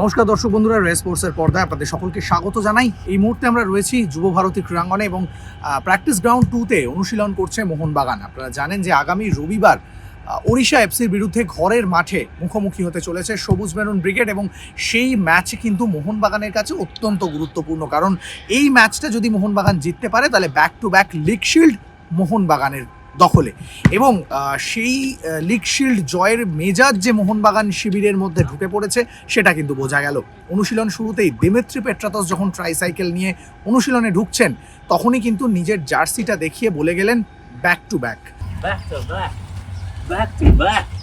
নমস্কার দর্শক বন্ধুরা, রেস স্পোর্টসের পর্দায় আপনাদের সকলকে স্বাগত জানাই। এই মুহূর্তে আমরা রয়েছি যুব ভারতী ক্রীড়াঙ্গনে এবং প্র্যাকটিস গ্রাউন্ড টুতে অনুশীলন করছে মোহনবাগান। আপনারা জানেন যে আগামী রবিবার ওড়িশা এফসির বিরুদ্ধে ঘরের মাঠে মুখোমুখি হতে চলেছে সবুজ মেরুন ব্রিগেড এবং সেই ম্যাচ কিন্তু মোহনবাগানের কাছে অত্যন্ত গুরুত্বপূর্ণ। কারণ এই ম্যাচটা যদি মোহনবাগান জিততে পারে, তাহলে back to back league shield মোহনবাগানের দখলে। এবং সেই লিগ শিল্ড জয়ের মেজাজ যে মোহনবাগান শিবিরের মধ্যে ঢুকে পড়েছে, সেটা কিন্তু বোঝা গেল। অনুশীলন শুরুতেই দেমেত্রি পেট্রাতস যখন ট্রাইসাইকেল নিয়ে অনুশীলনে ঢুকছেন, তখনই কিন্তু নিজের জার্সিটা দেখিয়ে বলে গেলেন back to back back to back back to back.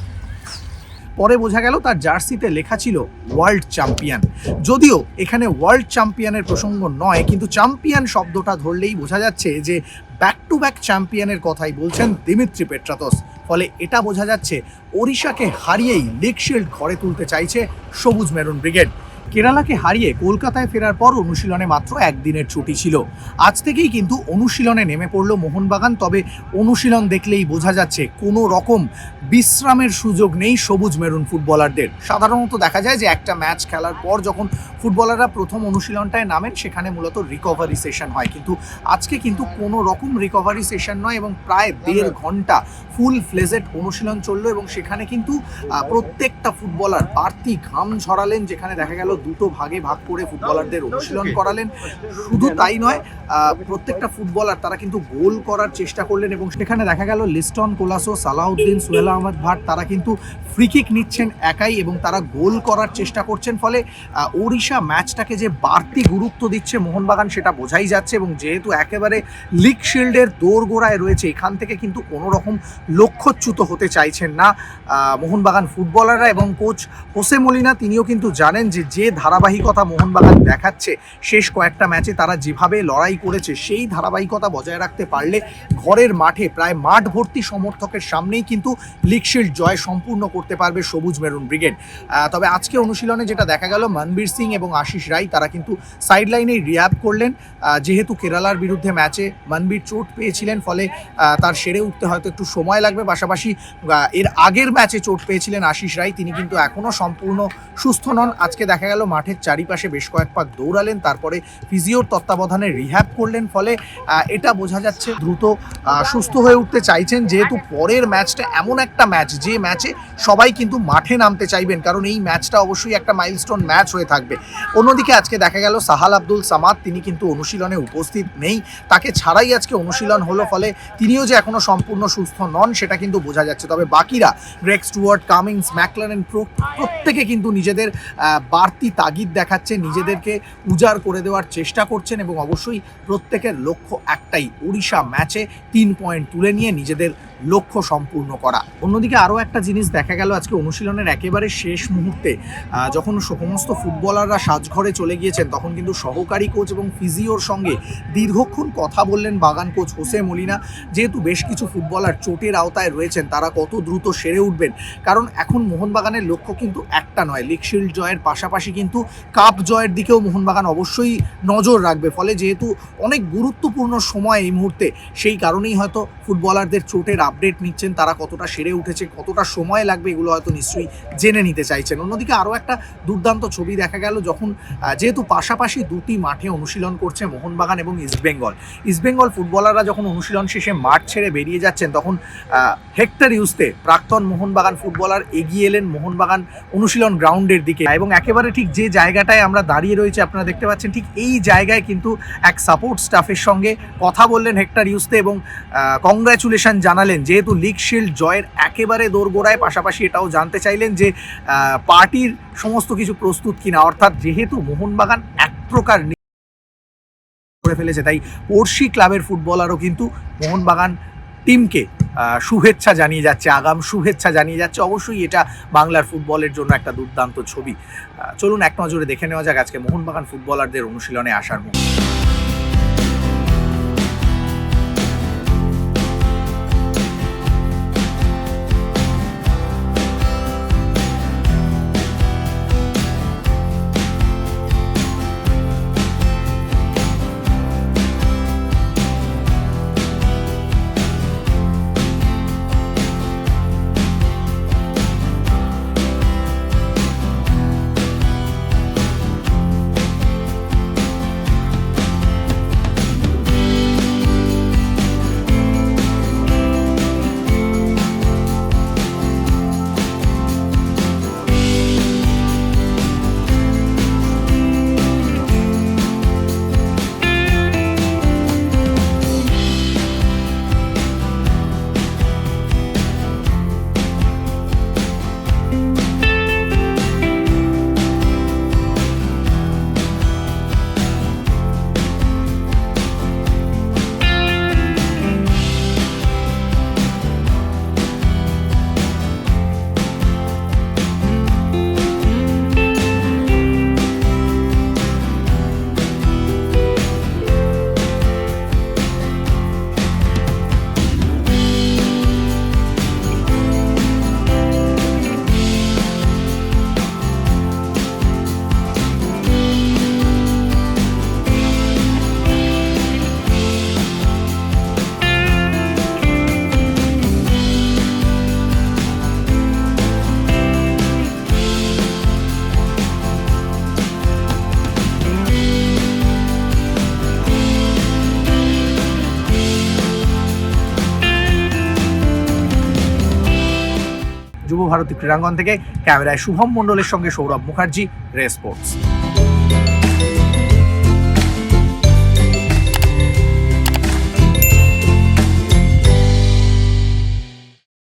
পরে বোঝা গেল তার জার্সিতে লেখা ছিল ওয়ার্ল্ড চ্যাম্পিয়ন। যদিও এখানে ওয়ার্ল্ড চ্যাম্পিয়নের প্রসঙ্গ নয়, কিন্তু চ্যাম্পিয়ন শব্দটা ধরলেই বোঝা যাচ্ছে যে ব্যাক টু ব্যাক চ্যাম্পিয়নের কথাই বলছেন দিমিত্রি পেট্রাতস। ফলে এটা বোঝা যাচ্ছে ওড়িশাকে হারিয়েই লিগ শিল্ড ঘরে তুলতে চাইছে সবুজ মেরুন ব্রিগেড। কেরালাকে হারিয়ে কলকাতায় ফেরার পর অনুশীলনে মাত্র একদিনের ছুটি ছিল। আজ থেকেই কিন্তু অনুশীলনে নেমে পড়ল মোহনবাগান, তবে অনুশীলন দেখলেই বোঝা যাচ্ছে কোনো রকম বিশ্রামের সুযোগ নেই সবুজ মেরুন ফুটবলারদের। সাধারণত দেখা যায় যে একটা ম্যাচ খেলার পর যখন ফুটবলাররা প্রথম অনুশীলনটায় নামেন, সেখানে মূলত রিকভারি সেশন হয়। কিন্তু আজকে কিন্তু কোনো রকম রিকভারি সেশন নয় এবং প্রায় দেড় ঘণ্টা ফুল ফ্লেজেড অনুশীলন চলল এবং সেখানে কিন্তু প্রত্যেকটা ফুটবলার বাড়তি ঘাম ঝরালেন, যেখানে দেখা গেল দুটো ভাগে ভাগ করে ফুটবলারদের অনুশীলন করালেন। শুধু তাই নয় প্রত্যেকটা ফুটবলার তারা কিন্তু গোল করার চেষ্টা করলেন এবং সেখানে দেখা গেল লিস্টন কোলাসো সালাউদ্দিন সুহেল আহমদ ভাট তারা কিন্তু ফ্রি কিক নিচ্ছেন একাই এবং তারা গোল করার চেষ্টা করছেন ফলে ওড়িশা ম্যাচটাকে যে বাড়তি গুরুত্ব দিচ্ছে মোহনবাগান সেটা বোঝাই যাচ্ছে এবং যেহেতু একেবারে লিগ শিল্ডের দোরগোড়ায় রয়েছে এখান থেকে কিন্তু কোনো রকম লক্ষ্যচ্যুত হতে চাইছেন না মোহনবাগান ফুটবলাররা এবং কোচ হোসে মলিনা তিনিও কিন্তু জানেন যে যে ধারাবাহিকতা মোহনবাগান দেখাচ্ছে, শেষ কয়েকটা ম্যাচে তারা যেভাবে লড়াই করেছে, সেই ধারাবাহিকতা বজায় রাখতে পারলে ঘরের মাঠে প্রায় মাঠ ভর্তি সমর্থকের সামনেই কিন্তু লিগ শিল্ড জয় সম্পূর্ণ করতে পারবে সবুজ মেরুন ব্রিগেড। তবে আজকে অনুশীলনে যেটা দেখা গেল, মনবীর সিং এবং আশিস রায় তারা কিন্তু সাইড লাইনেই রিয়াব করলেন। যেহেতু কেরালার বিরুদ্ধে ম্যাচে মনবীর চোট পেয়েছিলেন, ফলে তার সেরে উঠতে হয়তো একটু সময় লাগবে। পাশাপাশি এর আগের ম্যাচে চোট পেয়েছিলেন আশিস রায় তিনি কিন্তু এখনও সম্পূর্ণ সুস্থ নন। আজকে দেখা গেল মাঠের চারিপাশে বেশ কয়েক পাক দৌড়ালেন তারপরে ফিজিওর তত্ত্বাবধানে রিহ্যাব করলেন ফলে এটা বোঝা যাচ্ছে দ্রুত সুস্থ হয়ে উঠতে চাইছেন যেহেতু পরের ম্যাচটা এমন একটা ম্যাচ যে ম্যাচে সবাই কিন্তু মাঠে নামতে চাইবেন কারণ এই ম্যাচটা অবশ্যই একটা মাইলস্টোন ম্যাচ হয়ে থাকবে। অন্যদিকে আজকে দেখা গেল সাহাল আব্দুল সামাদ তিনি কিন্তু অনুশীলনে উপস্থিত নেই তাকে ছাড়াই আজকে অনুশীলন হলো ফলে তিনিও যে এখনও সম্পূর্ণ সুস্থ নন সেটা কিন্তু বোঝা যাচ্ছে। তবে বাকিরা গ্রেক স্টুয়ার্ট কামিংস ম্যাকলারেন প্রত্যেকে কিন্তু নিজেদের আহ, বাড়তি তাগিদ দেখাচ্ছে, নিজেদেরকে উজাড় করে দেওয়ার চেষ্টা করছেন এবং অবশ্যই প্রত্যেকের লক্ষ্য একটাই, ওড়িশা ম্যাচে তিন পয়েন্ট তুলে নিয়ে নিজেদের লক্ষ্য সম্পূর্ণ করা। অন্যদিকে আরও একটা জিনিস দেখা গেল আজকে অনুশীলনের একেবারে শেষ মুহূর্তে। যখন সমস্ত ফুটবলাররা সাজঘরে চলে গিয়েছেন, তখন কিন্তু সহকারী কোচ এবং ফিজিওর সঙ্গে দীর্ঘক্ষণ কথা বললেন বাগান কোচ হোসে মলিনা। যেহেতু বেশ কিছু ফুটবলার চোটের আওতায় রয়েছেন, তারা কত দ্রুত সেরে উঠবেন। কারণ এখন মোহনবাগানের লক্ষ্য কিন্তু একটা নয় লিগ শিল্ড জয়ের পাশাপাশি কিন্তু কাপ জয়ের দিকেও মোহনবাগান অবশ্যই নজর রাখবে। ফলে যেহেতু অনেক গুরুত্বপূর্ণ সময় এই মুহূর্তে, সেই কারণেই হয়তো ফুটবলারদের চোটের আপডেট নিচ্ছেন, তারা কতটা সেরে উঠেছে, কতটা সময় লাগবে এগুলো হয়তো নিশ্চয়ই জেনে নিতে চাইছেন। অন্যদিকে আরও একটা দুর্দান্ত ছবি দেখা গেল যখন যেহেতু পাশাপাশি দুটি মাঠে অনুশীলন করছে মোহনবাগান এবং ইস্টবেঙ্গল ইস্টবেঙ্গল ফুটবলাররা যখন অনুশীলন শেষে মাঠ ছেড়ে বেরিয়ে যাচ্ছেন, তখন হেক্টর ইউসতে প্রাক্তন মোহনবাগান ফুটবলার এগিয়ে এলেন মোহনবাগান অনুশীলন গ্রাউন্ডের দিকে। এবং একেবারে ঠিক যে জায়গাটায় আমরা দাঁড়িয়ে রয়েছে আপনারা দেখতে পাচ্ছেন, ঠিক এই জায়গায় কিন্তু এক সাপোর্ট স্টাফের সঙ্গে কথা বললেন হেক্টর ইউসতে এবং কংগ্রাচুলেশন জানালেন যেহেতু লিগ শিল্ড জয়ের একেবারে দোরগোড়ায় পাশাপাশি এটাও জানতে চাইলেন যে পার্টির সমস্ত কিছু প্রস্তুত কিনা, অর্থাৎ যেহেতু মোহনবাগান এক প্রকার করে ফেলেছে, তাই পড়শি ক্লাবের ফুটবলারও কিন্তু মোহনবাগান টিমকে শুভেচ্ছা জানিয়ে যাচ্ছে, আগাম শুভেচ্ছা জানিয়ে যাচ্ছে। অবশ্যই এটা বাংলার ফুটবলের জন্য একটা দুর্দান্ত ছবি। চলুন এক নজরে দেখে নেওয়া যাক আজকে মোহনবাগান ফুটবলারদের অনুশীলনে আসার মুহূর্ত সর্বভারতী ক্রীড়াঙ্গন থেকে ক্যামেরায় শুভম মন্ডলের সঙ্গে সৌরভ মুখার্জি রে স্পোর্টস।